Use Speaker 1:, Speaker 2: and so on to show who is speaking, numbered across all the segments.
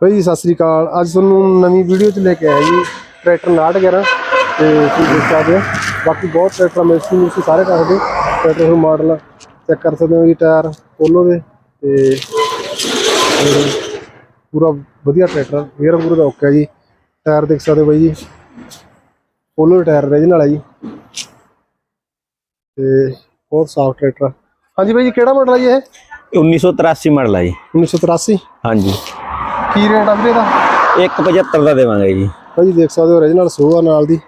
Speaker 1: ਬਾਈ ਜੀ, ਸਤਿ ਸ੍ਰੀ ਅਕਾਲ। ਅੱਜ ਤੁਹਾਨੂੰ ਨਵੀਂ ਵੀਡੀਓ ਚ ਲੈ ਕੇ ਆਇਆ ਜੀ ਟਰੈਕਟਰ 911 ਤੇ ਤੁਸੀਂ ਦੇਖ ਸਕਦੇ ਹੋ। ਬਾਕੀ ਬਹੁਤ ਟਰੈਕਟਰ ਮੈਸੀ ਤੁਸੀਂ ਸਾਰੇ ਕਰਦੇ ਟਰੈਕਟਰ ਦੇ ਮਾਡਲ ਚੈੱਕ ਕਰ ਸਕਦੇ ਹੋ ਜੀ ਟਾਇਰ ਪੋਲੋ ਦੇ ਤੇ ਪੂਰਾ ਵਧੀਆ ਟਰੈਕਟਰ ਗੇਅਰ ਪੂਰਾ ਦਾ ਓਕੇ ਜੀ। ਟਾਇਰ ਦੇਖ ਸਕਦੇ ਹੋ ਬਾਈ ਜੀ ਪੋਲੋ ਟਾਇਰ ਰੀਜਨਲ ਹੈ ਜੀ। ਤੇ ਬਹੁਤ ਸਾਫ਼ ਟਰੈਕਟਰ ਹਾਂਜੀ ਬਾਈ ਜੀ ਕਿਹੜਾ ਮਾਡਲ ਹੈ ਜੀ ਇਹ?
Speaker 2: 1983 ਮਾਡਲ ਆ ਜੀ।
Speaker 1: 1983
Speaker 2: ਹਾਂਜੀ।
Speaker 1: ਕੀ ਰੇਟ ਆ ਵੀਰੇ ਦਾ
Speaker 2: 175 ਦਾ ਦੇਵਾਂਗੇ ਜੀ।
Speaker 1: ਭਾਜੀ ਦੇਖ ਸਕਦੇ ਹੋ origignal ਸੋਆ ਨਾਲ ਦੀ।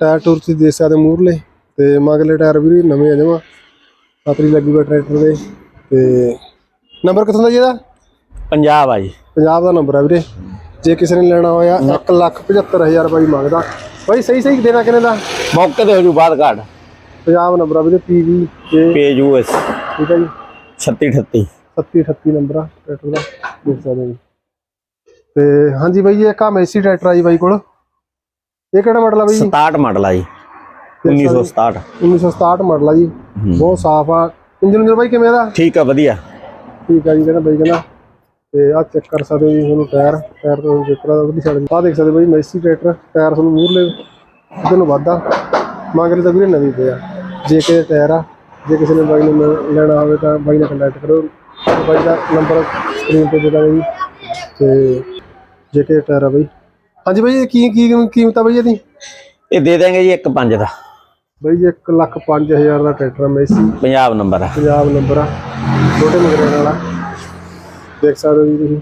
Speaker 1: ਟਾਇਰ ਟੂਰ ਤੁਸੀਂ ਦੇਖ ਸਕਦੇ ਮੂਰਲੇ ਤੇ ਮਗਲੇ ਟਾਇਰ ਵੀ ਨਵੇਂ ਆ ਜਮਾ ਪਤਰੀ ਲੱਗੀ ਹੋਈ ਟਰੈਕਟਰ ਦੇ। ਤੇ ਨੰਬਰ ਕਿੱਥੋਂ ਦਾ ਜੀ ਇਹਦਾ?
Speaker 2: ਪੰਜਾਬ ਆ ਜੀ।
Speaker 1: ਪੰਜਾਬ ਦਾ ਨੰਬਰ ਆ ਵੀਰੇ। ਜੇ ਕਿਸੇ ਨੇ ਲੈਣਾ ਹੋਇਆ 175000 ਰੁਪਏ ਮੰਗਦਾ। ਭਾਈ ਸਹੀ ਸਹੀ ਦੇਣਾ ਕਿੰਨੇ ਦਾ?
Speaker 2: ਮੌਕੇ ਤੇ ਹੋ ਜੂ ਬਾਅਦ ਕਾਰਡ
Speaker 1: ਪੰਜਾਬ ਨੰਬਰ ਆ ਵੀਰੇ ਪੀਵੀ ਤੇ
Speaker 2: ਪੇਜ ਯੂਐਸ
Speaker 1: ਠੀਕ ਹੈ ਜੀ।
Speaker 2: 3638
Speaker 1: 37 38 ਨੰਬਰ ਆ ਟਰੈਕਟਰ ਦਾ। ਦੇਖ ਸਕਦੇ ਹੋ ਤੇ ਹਾਂਜੀ ਬਾਈ ਇਹ ਕਾ ਮੈਸੀ ਟਰੈਕਟਰ ਆ ਜੀ ਬਾਈ ਕੋਲ। ਇਹ ਕਿਹੜਾ ਮਾਡਲ ਆ ਬਾਈ? ਜੀ।
Speaker 2: 67 ਮਾਡਲ ਆ ਜੀ 1967
Speaker 1: 1967 ਮਾਡਲ ਆ ਜੀ। ਬਹੁਤ ਸਾਫ਼ ਆ। ਇੰਜਨ ਇੰਜਨ ਬਾਈ ਕਿਵੇਂ ਦਾ?
Speaker 2: ਠੀਕ ਆ ਵਧੀਆ।
Speaker 1: ਠੀਕ ਆ ਜੀ ਕਹਿੰਦਾ ਬਾਈ ਕਹਿੰਦਾ। ਤੇ ਆ ਚੈੱਕ ਕਰ ਸਕਦੇ ਜੀ ਤੁਹਾਨੂੰ ਟਾਇਰ ਟਾਇਰ ਤੋਂ ਚੈੱਕ ਕਰਾ ਉਹਦੀ ਸਾਈਡ ਆ। ਦੇਖ ਸਕਦੇ ਬਾਈ ਮੈਸੀ ਟਰੈਕਟਰ ਟਾਇਰ ਤੁਹਾਨੂੰ ਮੂਰਲੇ ਇਹਦੇ ਨੂੰ ਵਾਧਾ ਮਗਰ ਤਾਂ ਵੀਰੇ ਨਵੀਂ ਪਿਆ। ਜੇ ਕੇ ਟਾਇਰ ਆ ਜੇ ਕਿਸੇ ਨੇ ਬਾਈ ਨੂੰ ਲੈਣਾ ਹੋਵੇ ਤਾਂ ਬਾਈ ਨਾਲ ਕੰਟੈਕਟ ਕਰੋ। ਬਾਈ ਦਾ ਨੰਬਰ ਸਕਰੀਨ ਤੇ ਦੇ ਦਾਂਗੇ ਜੀ। ਤੇ ਜੇ ਕੇ ਟਾਇਰ ਆ ਬਾਈ। ਹਾਂਜੀ ਬਾਈ ਇਹ ਕੀ ਕੀ ਕੀਮਤ ਆ ਬਾਈ ਇਹਦੀ?
Speaker 2: ਇਹ ਦੇ ਦਾਂਗੇ ਜੀ 1.5 ਦਾ।
Speaker 1: ਬਾਈ ਜੀ 1 ਲੱਖ 5000 ਦਾ ਟਰੈਕਟਰ ਮੈਸੀ
Speaker 2: ਪੰਜਾਬ ਨੰਬਰ ਆ।
Speaker 1: ਪੰਜਾਬ ਨੰਬਰ ਆ। ਛੋਟੇ ਮਗਰੇ ਵਾਲਾ। ਦੇਖ ਸਕਦੇ ਹੋ ਜੀ ਤੁਸੀਂ।